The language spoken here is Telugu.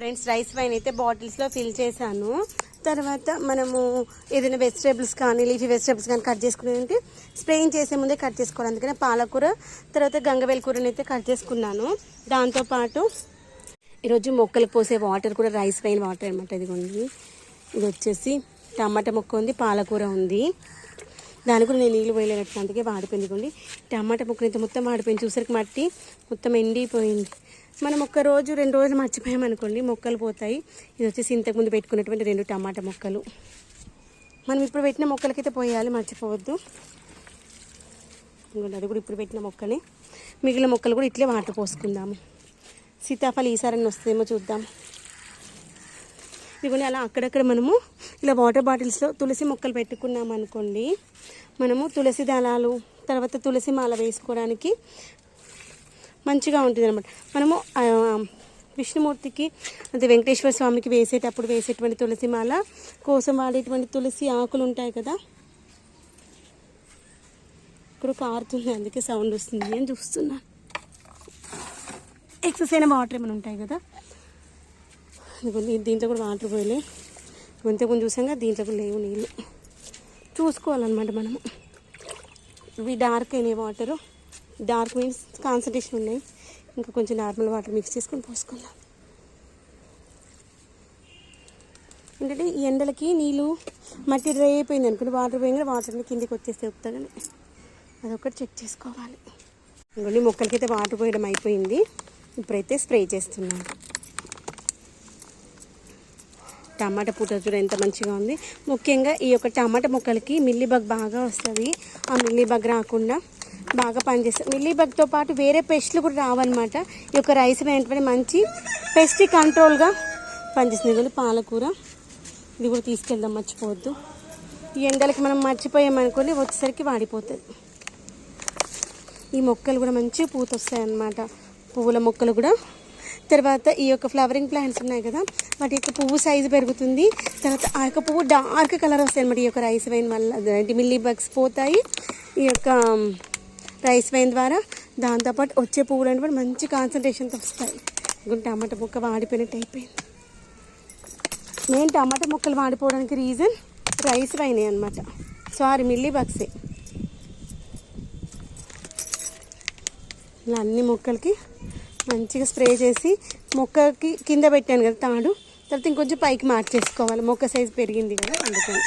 ఫ్రెండ్స్ రైస్ వైన్ అయితే బాటిల్స్లో ఫిల్ చేశాను. తర్వాత మనము ఏదైనా వెజిటేబుల్స్ కానీ లీఫీ వెజిటేబుల్స్ కానీ కట్ చేసుకునేది స్ప్రేయింగ్ చేసే ముందే కట్ చేసుకోవాలి. అందుకనే పాలకూర తర్వాత గంగవేల కూరని అయితే కట్ చేసుకున్నాను. దాంతోపాటు ఈరోజు మొక్కలు పోసే వాటర్ కూడా రైస్ వైన్ వాటర్ అనమాట ఇదిగోండి. ఇది వచ్చేసి టమాటా మొక్క ఉంది పాలకూర ఉంది. దాని కూడా నేను నీళ్ళు పోయలేనట్టు అందుకే వాడిపోయింది టమాటా మొక్కలు అయితే మొత్తం వాడిపోయింది. చూసరికి మట్టి మొత్తం ఎండిపోయింది. మనం ఒక్క రోజు రెండు రోజులు మర్చిపోయామనుకోండి మొక్కలు పోతాయి. ఇది వచ్చేసి ఇంతకుముందు పెట్టుకున్నటువంటి రెండు టమాటా మొక్కలు. మనం ఇప్పుడు పెట్టిన మొక్కలకైతే పోయాలి మర్చిపోవద్దు. అది కూడా ఇప్పుడు పెట్టిన మొక్కనే మిగిలిన మొక్కలు కూడా ఇట్లే వాటర్ పోసుకుందాము. సీతాఫలం ఈసారి వస్తుందేమో చూద్దాం. ఇదిగోండి అలా అక్కడక్కడ మనము ఇలా వాటర్ బాటిల్స్లో తులసి మొక్కలు పెట్టుకున్నాం అనుకోండి. మనము తులసి దళాలు తర్వాత తులసి మాల వేసుకోవడానికి మంచిగా ఉంటుంది అనమాట మనము విష్ణుమూర్తికి అంటే వెంకటేశ్వర స్వామికి వేసేటప్పుడు వేసేటువంటి తులసి మాల కోసం వాడేటువంటి తులసి ఆకులు ఉంటాయి కదా. ఇప్పుడు కారుతుంది అందుకే సౌండ్ వస్తుంది అని చూస్తున్నా. ఎక్సెస్ అయిన వాటర్ ఏమైనా ఉంటాయి కదా. ఇదిగోండి దీంట్లో కూడా వాటర్ పోయలే. ఇంతకుముందు చూసాం కదా దీంట్లో కూడా లేవు నీళ్ళు. చూసుకోవాలన్నమాట మనము. ఇవి డార్క్ అయినాయి వాటరు డార్క్ మీన్స్ కాన్సన్ట్రేషన్ ఉన్నాయి. ఇంకా కొంచెం నార్మల్ వాటర్ మిక్స్ చేసుకొని పోసుకుందాం. ఏంటంటే ఈ ఎండలకి నీళ్ళు మట్టి డ్రై అయిపోయింది అనుకోండి వాటర్ పోయిన వాటర్ని కిందికి వచ్చేస్తే ఉత్తగానే అదొకటి చెక్ చేసుకోవాలి. ఇంకొన్ని మొక్కలకైతే వాటర్ పోయడం అయిపోయింది. ఇప్పుడైతే స్ప్రే చేస్తున్నాను. టమాటా పూట చూడ ఎంత మంచిగా ఉంది. ముఖ్యంగా ఈ యొక్క టమాటా మొక్కలకి మిల్లీబగ్ బాగా వస్తుంది. ఆ మిల్లీబగ్ రాకుండా బాగా పనిచేస్తుంది. మిల్లీబగ్తో పాటు వేరే పెస్ట్లు కూడా రావన్నమాట. ఈ యొక్క రైస్ వెంటనే మంచి పెస్ట్ కంట్రోల్గా పనిచేస్తుంది. పాలకూర. ఇది కూడా తీసుకెళ్దాం మర్చిపోవద్దు. ఈ ఎండలకి మనం మర్చిపోయామనుకోని వచ్చేసరికి వాడిపోతుంది. ఈ మొక్కలు కూడా మంచి పూత వస్తాయి అన్నమాట పువ్వుల మొక్కలు కూడా. తర్వాత ఈ యొక్క ఫ్లవరింగ్ ప్లాంట్స్ ఉన్నాయి కదా వాటి యొక్క పువ్వు సైజు పెరుగుతుంది. తర్వాత ఆ యొక్క పువ్వు డార్క్ కలర్ వస్తాయి అనమాట ఈ యొక్క రైస్ వైన్ వల్ల మిల్లీ బగ్స్ పోతాయి. ఈ యొక్క um, రైస్ వైన్ ద్వారా దాంతోపాటు వచ్చే పువ్వులు అంటే మంచి కాన్సన్ట్రేషన్తో వస్తాయి. టమాటా మొక్క వాడిపోయినట్టు అయిపోయింది. మెయిన్ టమాటా మొక్కలు వాడిపోవడానికి రీజన్ రైస్ వైనే అనమాట సారీ మిల్లీ బగ్సే ఇలా అన్ని మొక్కలకి మంచిగా స్ప్రే చేసి మొక్కకి కింద పెట్టాను కదా తాడు. తర్వాత ఇంకొంచెం పైకి మార్చేసుకోవాలి. మొక్క సైజు పెరిగింది కదా అందుకని.